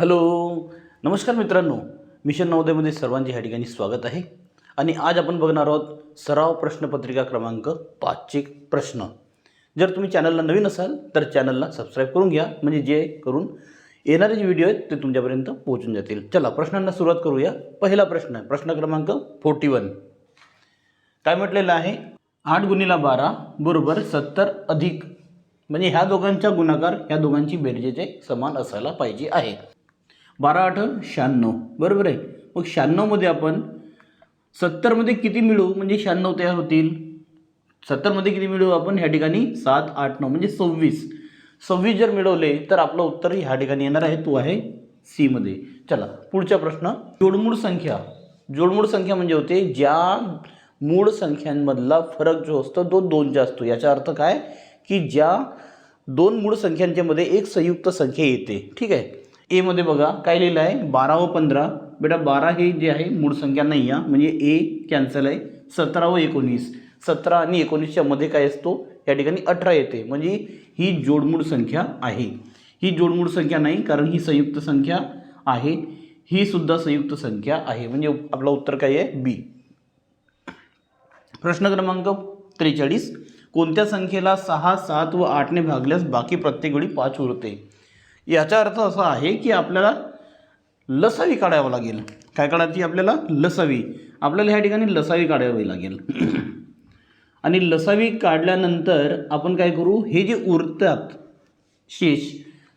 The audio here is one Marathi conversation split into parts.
हॅलो नमस्कार मित्रांनो. मिशन नवोदयमध्ये सर्वांचे ह्या ठिकाणी स्वागत आहे. आणि आज आपण बघणार आहोत सराव प्रश्नपत्रिका क्रमांक पाचचे प्रश्न. जर तुम्ही चॅनलला नवीन असाल तर चॅनलला सबस्क्राईब करून घ्या म्हणजे जे करून येणारे जे व्हिडिओ आहेत ते तुमच्यापर्यंत पोहोचून जातील. चला प्रश्नांना सुरुवात करूया. पहिला प्रश्न आहे प्रश्न क्रमांक फोर्टी वन. काय म्हटलेलं आहे? आठ गुणिला बारा बरोबर सत्तर अधिक. म्हणजे ह्या दोघांचा गुणाकार ह्या दोघांची बेरजेचे समान असायला पाहिजे आहे. बारा आठ शहाण्णव. बरोबर आहे? मग शहाण्णवमध्ये आपण सत्तरमध्ये किती मिळू? म्हणजे शहाण्णव तयार होतील. सत्तरमध्ये किती मिळवू आपण? ह्या ठिकाणी सात आठ नऊ म्हणजे सव्वीस. सव्वीस जर मिळवले तर आपलं उत्तर ह्या ठिकाणी येणार आहे. तो आहे सीमध्ये चला पुढचा प्रश्न. जोडमूळ संख्या. जोडमूळ संख्या म्हणजे होते ज्या मूळ संख्यांमधला फरक जो असतो तो दोनचा असतो. याचा अर्थ काय? की ज्या दोन मूळ संख्यांच्यामध्ये एक संयुक्त संख्या येते. ठीक आहे? एमध्ये बघा काय लिहिलं आहे? बारा व पंधरा. बेटा बारा हे जे आहे मूळ संख्या नाही आहे. म्हणजे ए कॅन्सल आहे. सतरा व एकोणीस. सतरा आणि एकोणीसच्या मध्ये काय असतो? या ठिकाणी अठरा येते. म्हणजे ही जोडमूळ संख्या आहे. ही जोडमूळ संख्या नाही कारण ही संयुक्त संख्या आहे. ही सुद्धा संयुक्त संख्या आहे. म्हणजे आपलं उत्तर काय आहे? बी प्रश्न क्रमांक त्रेचाळीस. कोणत्या संख्येला सहा सात व आठने भागल्यास बाकी प्रत्येक वेळी पाच उरते? याचा अर्थ असा आहे की आपल्याला लसावी काढावं लागेल. काय काढायची आपल्याला? लसावी. आपल्याला ह्या ठिकाणी लसावी काढावी लागेल. आणि लसावी काढल्यानंतर आपण काय करू? हे जे उरतात शेष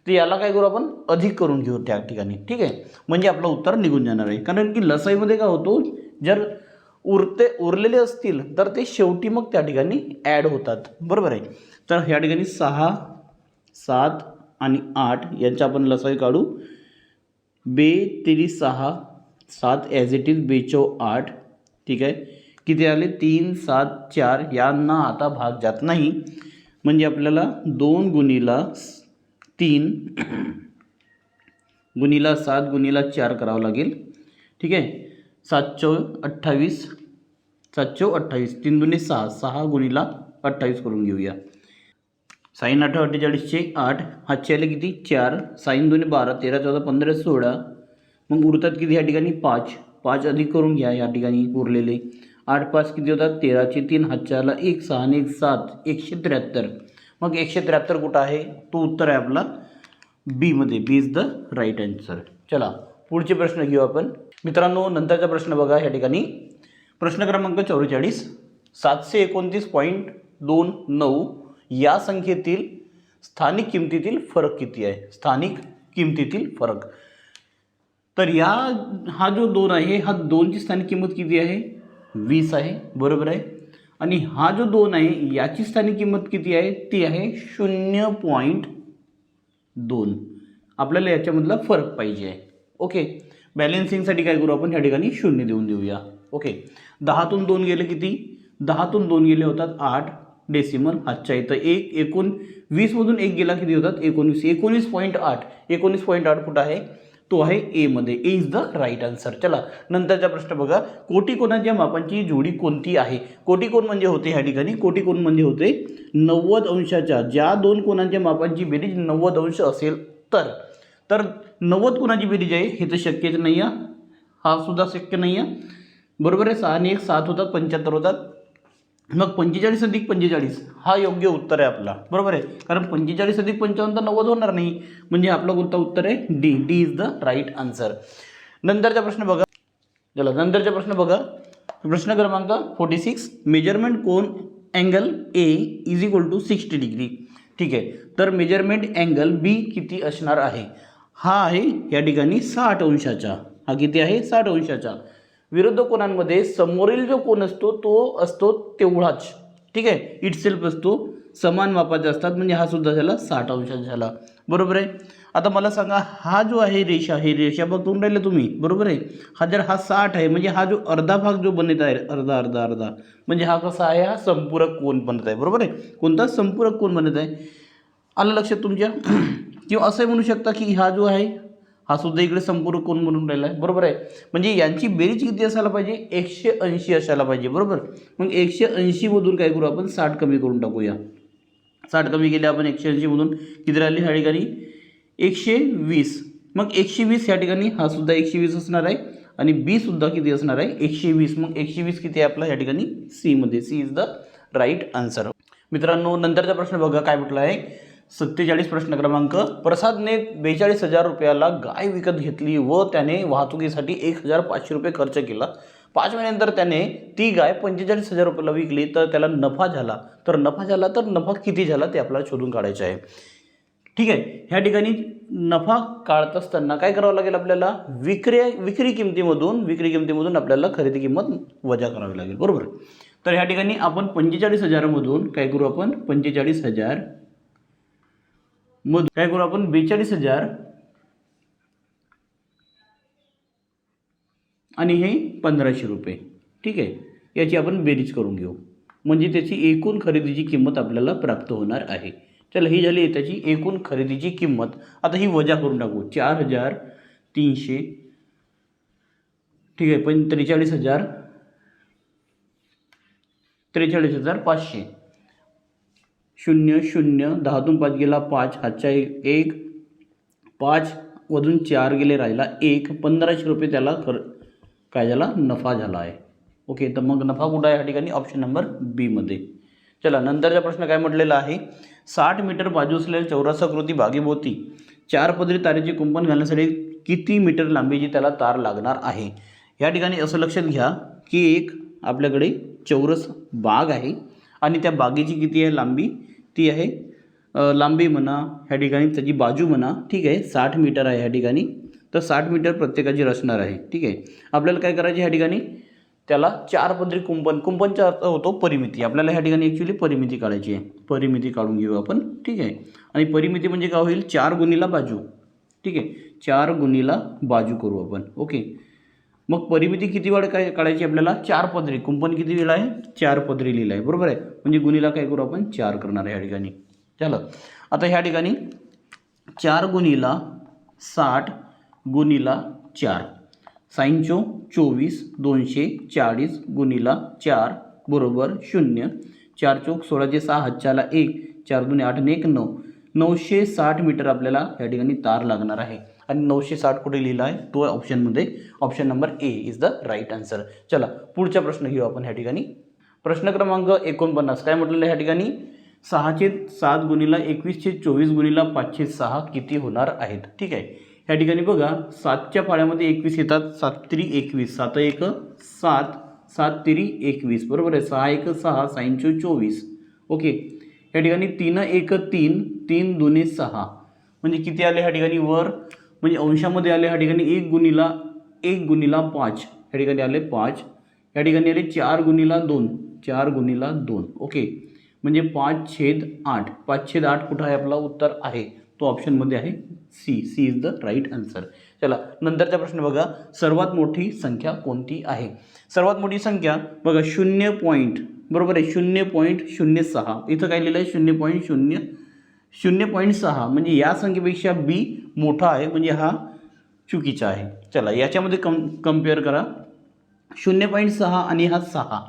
ते याला काय करू आपण? अधिक करून घेऊ त्या ठिकाणी. ठीक आहे? म्हणजे आपलं उत्तर निघून जाणार आहे. कारण की लसाईमध्ये काय होतो? जर उरते उरलेले असतील तर ते शेवटी मग त्या ठिकाणी ॲड होतात. बरोबर आहे? तर ह्या ठिकाणी सहा सात आणि आठ यांचा आपण लसाई काढू. बे तेरी सहा सात ॲज इट इज बेचो आठ. ठीक आहे? किती आले? तीन सात चार. यांना आता भाग जात नाही. म्हणजे आपल्याला दोन गुणीला तीन गुणीला सात गुणीला चार करावं लागेल. ठीक आहे? सात अठ्ठावीस. सात अठ्ठावीस. तीन दुने सहा. सहा गुणीला अठ्ठावीस करून घेऊया. साईन अठरा अठ्ठेचाळीसचे आठ हातचे आले किती? चार. साईन दोन्ही बारा तेरा चौदा पंधरा सोळा. मग उरतात किती ह्या ठिकाणी? पाच. पाच अधिक करून घ्या या ठिकाणी उरलेले. आठ पाच किती होतात? तेराचे तीन हातच्या एक सहा आणि एक सात. एकशे त्र्याहत्तर. मग एकशे त्र्याहत्तर कुठं आहे? तो उत्तर आहे आपला बीमध्ये B is the right answer चला पुढचे प्रश्न घेऊ आपण. मित्रांनो नंतरचा प्रश्न बघा या ठिकाणी. प्रश्न क्रमांक चौवेचाळीस. सातशे एकोणतीस पॉईंट दोन नऊ या संख्येतील स्थानिक किमतीतील फरक किती आहे? स्थानिक किमतीतील फरक. तर या हा जो दोन आहे हा दोनची स्थानिक किंमत किती आहे? वीस आहे. बरोबर आहे? आणि हा जो दोन आहे याची स्थानिक किंमत किती आहे? ती आहे शून्य पॉईंट दोन. आपल्याला याच्यामधला फरक पाहिजे आहे. ओके? बॅलेन्सिंगसाठी काय करू आपण? ह्या ठिकाणी शून्य देऊन देऊया. ओके? दहातून दोन गेले किती? दहातून दोन गेले होतात आठ. डेसिमल आजच्या इथं एक एकूण वीसमधून एक गेला किती होतात? एकोणीस एकोणीस पॉईंट आठ. एकोणीस पॉईंट आठ कुठं आहे? तो आहे एमध्ये A is the right answer चला नंतरचा प्रश्न बघा. कोटिकोनाच्या मापांची जोडी कोणती आहे? कोटी कोण म्हणजे होते ह्या ठिकाणी. कोटी कोण म्हणजे होते नव्वद अंशाच्या. ज्या दोन कोणांच्या मापांची बेरीज नव्वद अंश असेल तर. तर नव्वद कोणाची बेरीज आहे हे तर शक्यच नाही आहे हा सुद्धा शक्य नाही आहे बरोबर आहे? सहा आणि एक सात होतात पंच्याहत्तर होतात. मग पंचेचाळीस अधिक पंचेचाळीस हा योग्य उत्तर आहे आपला. बरोबर आहे? कारण पंचेचाळीस अधिक पंचावन्न तर नव्वद होणार नाही. म्हणजे आपलं कोणतं उत्तर आहे? D. D is the right answer नंतरचा प्रश्न बघा. चला नंतरचा प्रश्न बघा. प्रश्न क्रमांक फोर्टी सिक्स मेजरमेंट कोण? Angle A is equal to sixty degree ठीक आहे. तर मेजरमेंट अँगल बी किती असणार आहे? हा आहे या ठिकाणी साठ अंशाचा. हा किती आहे? साठ अंशाचा. विरुद्ध कोणांमध्ये समोरील जो कोण असतो तो असतो तेवढाच. ठीक आहे? इट सेल्फ असतो. समान मापाचे असतात. म्हणजे हा सुद्धा झाला साठ अंशात झाला. बरोबर आहे? आता मला सांगा हा जो आहे रेषा हे रेषा बघून राहिले तुम्ही. बरोबर आहे? हा जर हा साठ आहे म्हणजे हा जो अर्धा भाग जो बनत आहे अर्धा अर्धा अर्धा म्हणजे हा कसा आहे? हा संपूरक कोण बनत आहे. बरोबर आहे? कोणता संपूरक कोण बनत आहे? आलं लक्षात तुमच्या? किंवा असंही म्हणू शकता की हा जो आहे हा सुद्धा इकडे संपूर्ण कोण म्हणून राहिला आहे? बरोबर आहे. म्हणजे यांची बेरीज किती असायला पाहिजे? एकशे ऐंशी असायला पाहिजे. बरोबर? मग एकशे ऐंशीमधून काय करू आपण? साठ कमी करून टाकूया. साठ कमी केले आपण एकशे ऐंशीमधून किती राहिले? ह्या ठिकाणी एकशे वीस. मग एकशे वीस या ठिकाणी हा सुद्धा एकशे वीस असणार आहे. आणि बी सुद्धा किती असणार आहे? एकशे वीस. मग एकशे वीस किती आहे आपला? या ठिकाणी सीमध्ये C is the right answer मित्रांनो नंतरचा प्रश्न बघा काय म्हटलं आहे. सत्तेचाळीस प्रश्न क्रमांक प्रसादने बेचाळीस हजार रुपयाला गाय विकत घेतली व त्याने वाहतुकीसाठी एक हजार पाचशे रुपये खर्च केला. पाच महिन्यानंतर त्याने ती गाय पंचेचाळीस हजार रुपयाला विकली तर त्याला नफा झाला. तर नफा झाला तर नफा किती झाला ते आपल्याला शोधून काढायचं आहे. ठीक आहे ह्या ठिकाणी नफा काढत असताना काय करावं लागेल आपल्याला? विक्री विक्री किमतीमधून विक्री किमतीमधून आपल्याला खरेदी किंमत वजा करावी लागेल. बरोबर? तर ह्या ठिकाणी आपण पंचेचाळीस हजारामधून काय करू आपण? पंचेचाळीस हजार मग काय करू आपण? बेचाळीस हजार आणि हे पंधराशे रुपये. ठीक आहे? याची आपण बेरीज करून घेऊ. म्हणजे त्याची एकूण खरेदीची किंमत आपल्याला प्राप्त होणार आहे. चला ही झाली त्याची एकूण खरेदीची किंमत. आता ही वजा करून टाकू. चार हजार तीनशे. ठीक आहे पण त्रेचाळीस हजार त्रेचाळीस हजार पाचशे. शून्य शून्य दहातून पाच गेला पाच हातच्या एक. एक पाच वधून चार गेले राहिला एक. पंधराशे रुपये त्याला खर काय झाला नफा झाला आहे. ओके तर मग नफा कुठं आहे या ठिकाणी? ऑप्शन नंबर बीमध्ये चला नंतरचा प्रश्न काय म्हटलेला आहे? साठ मीटर बाजू असलेल्या चौरसाकृती बागेभोवती चार पदरी तारेचे कुंपण घालण्यासाठी किती मीटर लांबीची त्याला तार लागणार आहे? या ठिकाणी असं लक्षात घ्या की एक आपल्याकडे चौरस बाग आहे. आणि त्या बागेची किती आहे लांबी? ती आहे लांबी म्हणा ह्या ठिकाणी त्याची बाजू म्हणा ठीक आहे साठ मीटर आहे ह्या ठिकाणी. तर साठ मीटर प्रत्येकाची रचणार आहे ठीक आहे. आपल्याला काय करायचे ह्या ठिकाणी? त्याला चार पदरी कुंपण कुंपणचा अर्थ होतो परिमिती. आपल्याला ह्या ठिकाणी ॲक्च्युली परिमिती काढायची आहे. परिमिती काढून घेऊ आपण ठीक आहे. आणि परिमिती म्हणजे काय होईल? चार गुणीला बाजू ठीक आहे. चार गुणीला बाजू करू आपण ओके. मग परिमिती किती वेळ काय काढायची आपल्याला? चार पदरी. कुंपण किती लिहिलं आहे? चार पदरी लिहिलं आहे बरोबर आहे? म्हणजे गुणीला काय करू आपण? चार करणार आहे ह्या ठिकाणी. झालं आता ह्या ठिकाणी चार गुणीला साठ गुणीला चार. साईंचो चोवीस दोनशे चाळीस गुणीला चार बरोबर शून्य. चार चौक सोळाचे सहा हातच्याला एक. चार दोन आठ आणि एक नऊ. नऊशे साठ मीटर आपल्याला या ठिकाणी तार लागणार आहे. आणि नऊशे साठ कुठे लिहिला आहे? तो ऑप्शनमध्ये option number A is the right answer चला पुढचा प्रश्न घेऊ आपण ह्या ठिकाणी. प्रश्न क्रमांक एकोणपन्नास. काय म्हटलेलं आहे ह्या ठिकाणी? सहाशे सात गुणीला एकवीसशे चोवीस गुणीला पाचशे सहा किती होणार आहेत? ठीक आहे. ह्या ठिकाणी बघा सातच्या फाळ्यामध्ये एकवीस येतात. सात तिरी एकवीस. सात एक सात. सात तिरी एकवीस. बरोबर आहे? सहा एक सहा. साईंचो चोवीस. ओके. ह्या ठिकाणी तीन एक तीन. तीन दोन्ही सहा. म्हणजे किती आले ह्या ठिकाणी वर? म्हणजे अंशामध्ये आले ह्या ठिकाणी एक गुणीला एक गुणीला पाच. ह्या ठिकाणी आले पाच. या ठिकाणी आले चार गुणीला दोन. चार गुणीला दोन. ओके. म्हणजे पाच छेद आठ. पाच छेद आठ कुठं आहे? आपला उत्तर आहे. तो ऑप्शनमध्ये आहे C C is the right answer चला नंतरचा प्रश्न बघा. सर्वात मोठी संख्या कोणती आहे? सर्वात मोठी संख्या बघा शून्य पॉईंट बरोबर आहे? शून्य पॉईंट शून्य सहा. इथं काय लिहिलं आहे शून्य पॉईंट शून्य शून्य पॉईंट सहा म्हणजे या संख्येपेक्षा बी मोठा आहे म्हणजे हा चुकीचा आहे. चला याच्यामध्ये कम कंपेअर करा. शून्य पॉईंट सहा आणि हा सहा.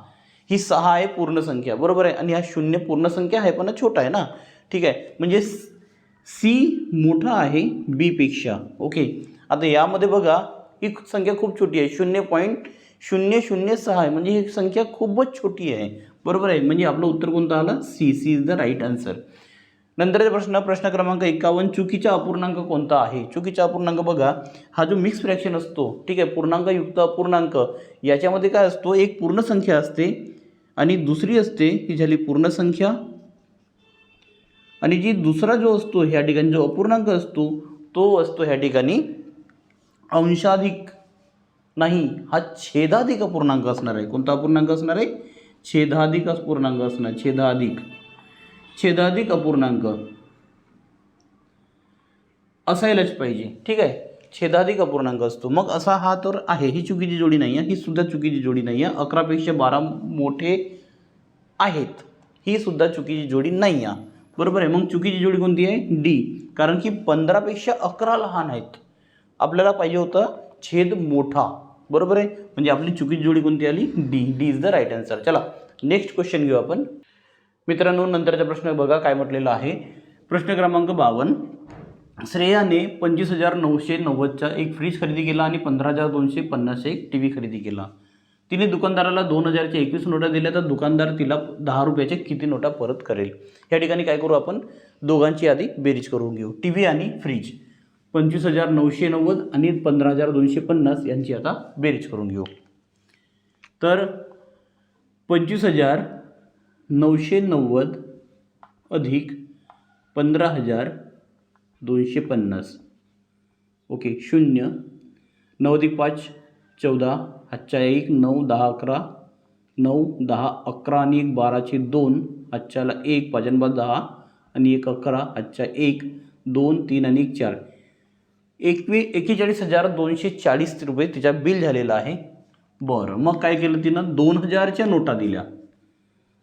ही सहा आहे पूर्ण संख्या बरोबर आहे? आणि हा शून्य पूर्ण संख्या आहे पण हा छोटा आहे ना? ठीक आहे? म्हणजे सी मोठा आहे बीपेक्षा ओके? आता यामध्ये बघा ही संख्या खूप छोटी आहे. शून्य पॉईंट शून्य शून्य सहा आहे म्हणजे ही संख्या खूपच छोटी आहे. बरोबर आहे? म्हणजे आपलं उत्तर कोणतं आलं? C C is the right answer नंतरचा प्रश्न प्रश्न क्रमांक एकावन्न चुकीचा अपूर्णांक कोणता आहे? चुकीचा अपूर्णांक बघा हा जो मिक्स फ्रॅक्शन असतो ठीक आहे पूर्णांकयुक्त अपूर्णांक याच्यामध्ये काय असतो एक पूर्ण संख्या असते आणि दुसरी असते ही झाली पूर्ण संख्या आणि जी दुसरा जो असतो ह्या ठिकाणी जो अपूर्णांक असतो तो असतो ह्या ठिकाणी अंशाधिक. नाही हा छेदाधिक अपूर्णांक असणार आहे. कोणता अपूर्णांक असणार आहे? छेदाधिक अपूर्णांक असणार छेदाधिक. छेदाधिक अपूर्णांक. असायलाच पाहिजे. ठीक आहे? छेदाधिक अपूर्णांक असतो. मग असा हा तर आहे. ही चुकीची जोडी नाही आहे ही सुद्धा चुकीची जोडी नाही आहे अकरापेक्षा बारा मोठे आहेत. ही सुद्धा चुकीची जोडी नाही आहे बरोबर आहे? मग चुकीची जोडी कोणती आहे? डी. कारण की पंधरापेक्षा अकरा लहान आहेत. आपल्याला पाहिजे होतं छेद मोठा. बरोबर आहे? म्हणजे आपली चुकीची जोडी कोणती आली? D. D is the right answer चला नेक्स्ट क्वेश्चन घेऊ आपण. मित्रांनो नंतरचा प्रश्न बघा काय म्हटलेला आहे. प्रश्न क्रमांक बावन्न श्रेयाने पंचवीस हजार नऊशे नव्वदचा एक फ्रीज खरेदी केला आणि पंधरा हजार दोनशे पन्नासचा एक टी व्ही खरेदी केला. तिने दुकानदाराला दोन हजारच्या एकवीस नोटा दिल्या तर दुकानदार तिला दहा रुपयाच्या किती नोटा परत करेल. या ठिकाणी काय करू आपण? दोघांची यादी बेरीज करून घेऊ. टी व्ही आणि फ्रीज. पंचवीस हजार नऊशे नव्वद आणि पंधरा हजार दोनशे पन्नास यांची आता बेरीज करून घेऊ. तर पंचवीस हजार नऊशे नव्वद अधिक पंधरा हजार दोनशे पन्नास. ओके शून्य. नऊ अधिक पाच चौदा. आजच्या एक नऊ दहा अकरा. नऊ दहा अकरा आणि एक बाराचे दोन. आजच्याला एक पाचनबा दहा आणि एक अकरा. आजच्या एक दोन तीन आणि एक चार. एकवी एकेचाळीस हजार दोनशे चाळीस रुपये तिच्या बिल झालेलं आहे. बरं मग काय केलं तिनं? दोन हजारच्या नोटा दिल्या.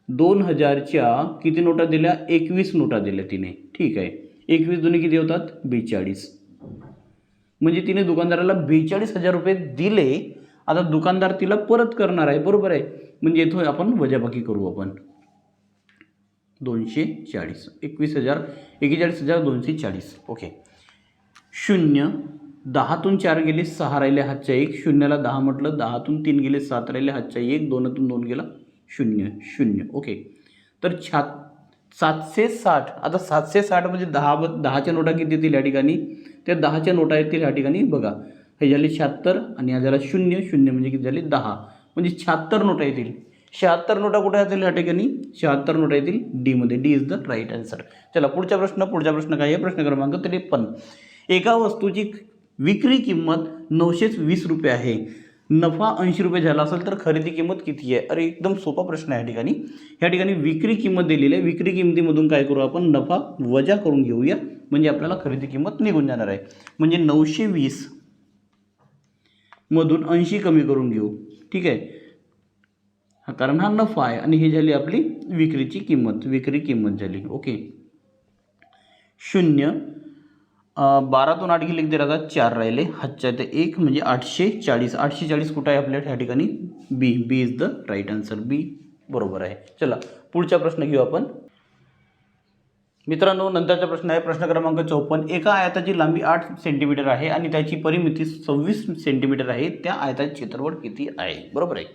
दोन हजारच्या किती नोटा दिल्या? एकवीस नोटा दिल्या तिने. ठीक आहे. एकवीस दोन्ही किती होतात? बेचाळीस. म्हणजे तिने दुकानदाराला बेचाळीस हजार रुपये दिले. आता दुकानदार तिला परत करणार आहे. बरोबर आहे. म्हणजे इथं आपण वजाबाकी करू आपण. दोनशे चाळीस. एकवीस हजार एकेचाळीस हजार दोनशे चाळीस. ओके. शून्य. दहातून चार गेले सहा राहिले हातच्या एक. शून्याला दहा म्हटलं दहातून तीन गेले सात राहिले हातच्या एक. दोनातून दोन गेला शून्य शून्य. ओके तर छा सातशे साठ आता सातशे साठ म्हणजे दहा ब दहाच्या नोटा किती येतील या ठिकाणी? त्या दहाच्या नोटा येतील या ठिकाणी बघा. हे झाले शहात्तर आणि हा झाला शून्य शून्य म्हणजे किती झाले? दहा. म्हणजे शहात्तर नोटा येतील. शहात्तर नोटा कुठे येतील या ठिकाणी? शहात्तर नोटा येतील डीमध्ये D is the right answer चला पुढचा प्रश्न पुढचा प्रश्न काय आहे? प्रश्न क्रमांक त्रेपन्न. एका वस्तूची विक्री किंमत नऊशेच वीस रुपये आहे. नफा ऐंशी रुपये झाला असेल तर खरेदी किंमत किती आहे? अरे एकदम सोपा प्रश्न आहे या ठिकाणी. या ठिकाणी विक्री किंमत दिलेली आहे. विक्री किंमतीमधून काय करू आपण? नफा वजा करून घेऊया. म्हणजे आपल्याला खरेदी किंमत निघून जाणार आहे. म्हणजे नऊशे वीस मधून ऐंशी कमी करून घेऊ. ठीक आहे? हा कारण हा नफा आहे आणि ही झाली आपली विक्रीची किंमत. विक्री किंमत झाली. ओके. शून्य बारातून आठ गेले तर आता चार राहिले. हातच्या ते एक म्हणजे आठशे चाळीस. आठशे चाळीस कुठं आहे आपल्या ह्या ठिकाणी? B B is the right answer B बरोबर आहे. चला पुढचा प्रश्न घेऊ आपण. मित्रांनो नंतरचा प्रश्न आहे. प्रश्न क्रमांक चौपन्न. एका आयताची लांबी आठ सेंटीमीटर आहे आणि त्याची परिमिती सव्वीस सेंटीमीटर आहे. त्या आयताचे क्षेत्रफळ किती आहे? बरोबर आहे.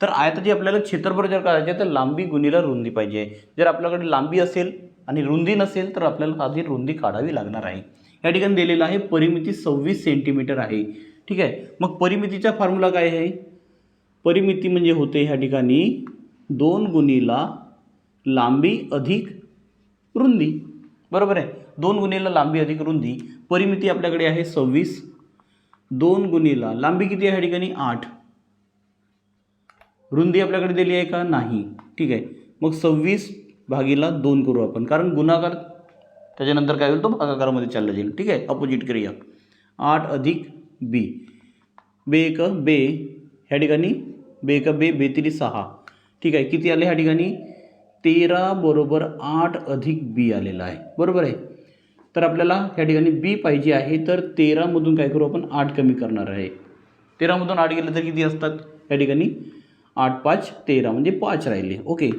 तर आयताची आपल्याला क्षेत्रफळ जर करायचे आहे तर लांबी गुणीला रुंदी पाहिजे. जर आपल्याकडे लांबी असेल आणि रुंदी नसेल तर आपल्याला आधी रुंदी काढावी लागणार आहे. या ठिकाणी दिलेलं आहे परिमिती सव्वीस सेंटीमीटर आहे. ठीक आहे? मग परिमितीचा फॉर्म्युला काय आहे? परिमिती म्हणजे होते ह्या ठिकाणी दोन गुणीला लांबी अधिक रुंदी. बरोबर आहे? दोन गुणीला लांबी अधिक रुंदी. परिमिती आपल्याकडे आहे सव्वीस. दोन गुणीला लांबी किती आहे ह्या ठिकाणी? आठ. रुंदी आपल्याकडे दिली आहे का? नाही. ठीक आहे. मग सव्वीस भागीला दोन करू आपण. कारण गुणाकार त्याच्यानंतर काय होईल? तो भागाकारामध्ये चालला जाईल. ठीक आहे? अपोजिट क्रिया. आठ अधिक बी बे एक बे ह्या ठिकाणी बे एक बे बेतरी सहा. ठीक आहे? किती आले ह्या ठिकाणी? तेरा बरोबर आठ अधिक बी आलेला आहे. बरोबर आहे? तर आपल्याला ह्या ठिकाणी बी पाहिजे आहे तर तेरामधून काय करू आपण? आठ कमी करणार आहे. तेरामधून आठ गेले तर किती असतात? या ठिकाणी आठ पाच तेरा. म्हणजे पाच राहिले. ओके?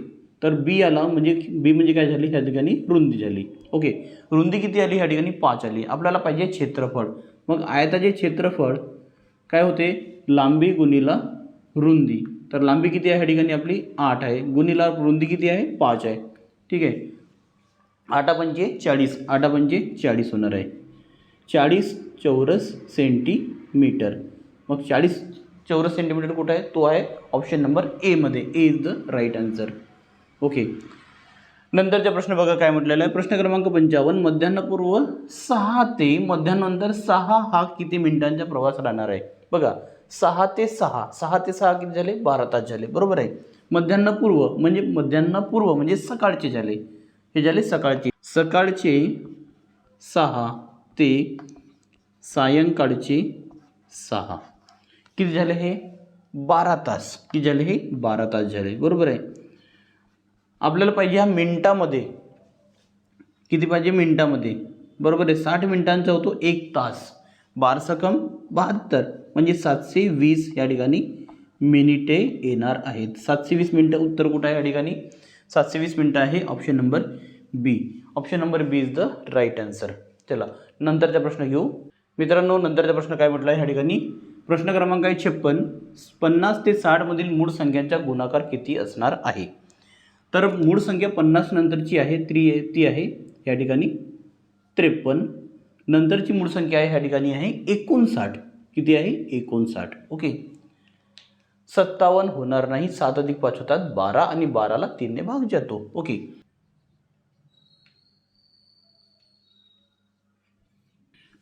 तर बी आला म्हणजे बी म्हणजे काय झाली? ह्या ठिकाणी रुंदी झाली. ओके रुंदी किती आली? ह्या ठिकाणी पाच आली. आपल्याला पाहिजे क्षेत्रफळ. मग आयताचे क्षेत्रफळ काय होते? लांबी गुणीला रुंदी. तर लांबी किती आहे ह्या ठिकाणी आपली? आठ आहे. गुणीला रुंदी किती आहे? पाच आहे. ठीक आहे? आठा पंचे चाळीस. आठा पंचे चाळीस होणार आहे. चाळीस चौरस सेंटीमीटर. मग चाळीस चौरस सेंटीमीटर कुठं आहे? तो आहे ऑप्शन नंबर एमध्ये A is the right answer okay. नंतरचा प्रश्न बघा काय म्हटलेला आहे. प्रश्न क्रमांक पंचावन्न मध्यान्नपूर्व सहा ते मध्यानंतर सहा हा किती मिनिटांचा प्रवास राहणार आहे? बघा सहा ते सहा सहा ते सहा किती झाले? बारा तास झाले. बरोबर आहे? मध्यान्नपूर्व म्हणजे मध्यान्नपूर्व म्हणजे सकाळचे झाले. हे झाले सकाळचे. सकाळचे सहा ते सायंकाळचे सहा. किती झाले हे? बारा तास. किती झाले हे? बारा तास झाले. बरोबर आहे? आपल्याला पाहिजे हा मिनटामध्ये. किती पाहिजे मिनटामध्ये? बरोबर आहे साठ मिनटांचा होतो एक तास. बारसकम बहात्तर. म्हणजे सातशे वीस या ठिकाणी मिनिटे येणार आहेत. सातशे वीस मिनटं उत्तर कुठं आहे या ठिकाणी? सातशे वीस मिनटं आहे option number B option number B is the right answer चला नंतरचा प्रश्न घेऊ. मित्रांनो नंतरचा प्रश्न काय म्हटला आहे या ठिकाणी? प्रश्न क्रमांक आहे छप्पन. पन्नास ते साठमधील मूळ संख्यांचा गुणाकार किती असणार आहे? तर मूळ संख्या पन्नास नंतरची आहे ती ती आहे या ठिकाणी त्रेपन्न. नंतरची मूळ संख्या आहे ह्या ठिकाणी आहे एकोणसाठ. किती आहे? एकोणसाठ. ओके. सत्तावन्न होणार नाही सात अधिक पाच होतात बारा आणि बाराला तीनने भाग जातो. ओके.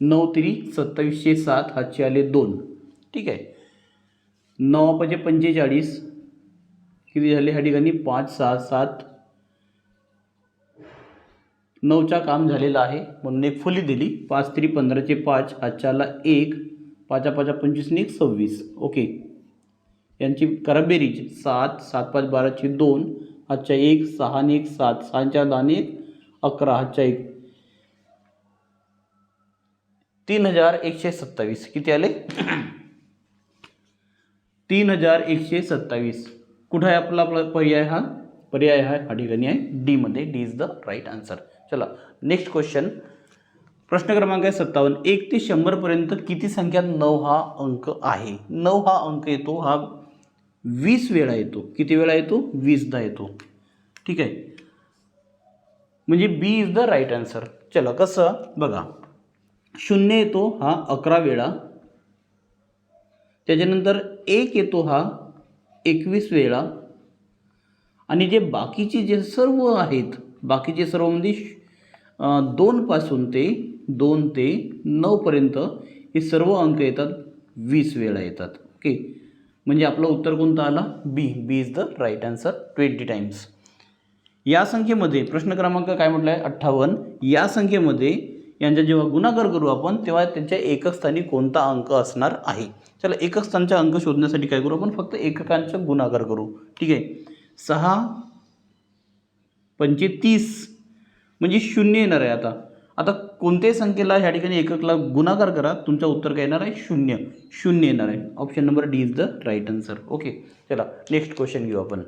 नऊ तिरी सत्तावीसशे सात हातचे आले दोन. ठीक आहे. नऊ पंचेचाळीस किती झाले? ह्या ठिकाणी पाच सहा सात नऊचा काम झालेला आहे. म्हणून एक फुली दिली. पाच तरी पंधराचे पाच आजच्याला एक पाचा पाचा पंचवीस आणि एक सव्वीस. ओके. यांची करा बेरीज सात सात पाच बाराची दोन आजच्या एक सहा आणि एक सात सहाच्या दहा एक अकरा आजच्या एक. तीन हजार एकशे सत्तावीस. किती आले? तीन हजार एकशे सत्तावीस. कुठं आहे आपला आपला पर्याय हा? पर्याय हा हा ठिकाणी आहे. डीमध्ये D is the right answer चला नेक्स्ट क्वेश्चन प्रश्न क्रमांक आहे सत्तावन्न. एक ते शंभरपर्यंत किती संख्या नऊ हा अंक आहे? नऊ हा अंक येतो हा वीस वेळा येतो. किती वेळा येतो? वीसदा येतो. ठीक आहे? म्हणजे B is the right answer चला कसं? बघा. शून्य येतो हा अकरा वेळा. त्याच्यानंतर एक येतो हा एकवीस वेळा. आणि जे बाकीचे जे सर्व आहेत बाकीचे सर्व म्हणजे दोनपासून ते दोन ते नऊपर्यंत हे सर्व अंक येतात वीस वेळा येतात. ओके? म्हणजे आपलं उत्तर कोणतं आला? B B is the right answer twenty times या संख्येमध्ये प्रश्न क्रमांक काय म्हटलं आहे अठ्ठावन्न. या संख्येमध्ये यांचा जेव्हा गुणाकार करू आपण तेव्हा त्यांच्या एकक स्थानी कोणता अंक असणार आहे? चला एकक स्थानचा अंक शोधण्यासाठी काय करू आपण? फक्त एककांचा गुणाकार करू. ठीक आहे? सहा पंचे तीस म्हणजे शून्य येणार आहे आता. आता कोणत्याही संख्येला ह्या ठिकाणी एककला गुणाकार करा? तुमचं उत्तर काय येणार आहे? शून्य. शून्य येणार आहे. Option number D is the right answer okay चला नेक्स्ट क्वेश्चन घेऊ आपण.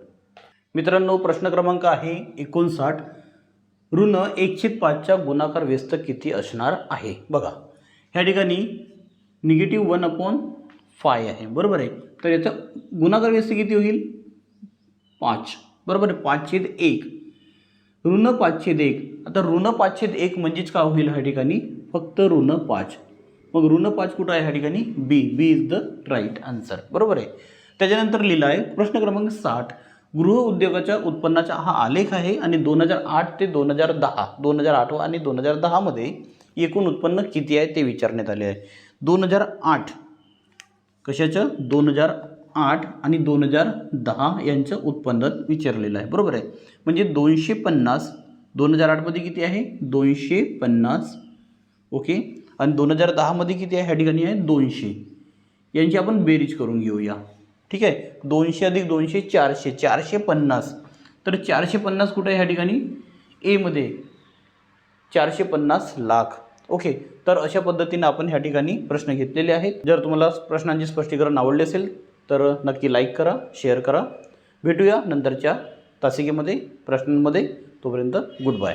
मित्रांनो प्रश्न क्रमांक आहे एकोणसाठ. ऋण एकशे पाचच्या गुणाकार व्यस्त किती असणार आहे? बघा. ह्या ठिकाणी निगेटिव्ह वन अपॉन फाय आहे. बरोबर आहे? तर याचा गुणाकार व्यस्त किती होईल? पाच. बरोबर आहे? पाचशेद एक. ऋण पाचशेद एक. आता ऋण पाचशेद एक म्हणजेच काय होईल ह्या ठिकाणी? फक्त ऋण पाच. मग ऋण पाच कुठं आहे ह्या ठिकाणी? B B is the right answer बरोबर आहे? त्याच्यानंतर लिहिला आहे प्रश्न क्रमांक साठ. गृह उद्योगाच्या उत्पन्नाचा हा आलेख आहे आणि दोन हजार आठ ते दोन हजार दहा दोन हजार आठ आणि दोन हजार दहामध्ये एकूण उत्पन्न किती आहे ते विचारण्यात आले आहे. दोन हजार आठ कशाचं? दोन हजार आठ आणि दोन हजार दहा यांचं उत्पन्न विचारलेलं आहे. बरोबर आहे? म्हणजे दोनशे पन्नास दोन हजार आठमध्ये किती आहे? दोनशे पन्नास. ओके? आणि दोन हजार दहामध्ये किती आहे? ह्या ठिकाणी आहे दोनशे. यांची आपण बेरीज करून घेऊया. ठीक आहे? दोनशे अधिक दोनशे चारशे चारशे पन्नास. तर चारशे पन्नास कुठे आहे ह्या ठिकाणी? एमध्ये चारशे पन्नास लाख. ओके तर अशा पद्धतीने आपण ह्या ठिकाणी प्रश्न घेतलेले आहेत. जर तुम्हाला प्रश्नांचे स्पष्टीकरण आवडले असेल तर नक्की लाईक करा शेअर करा. भेटूया नंतरच्या तासिकेमध्ये प्रश्नांमध्ये. तोपर्यंत गुड बाय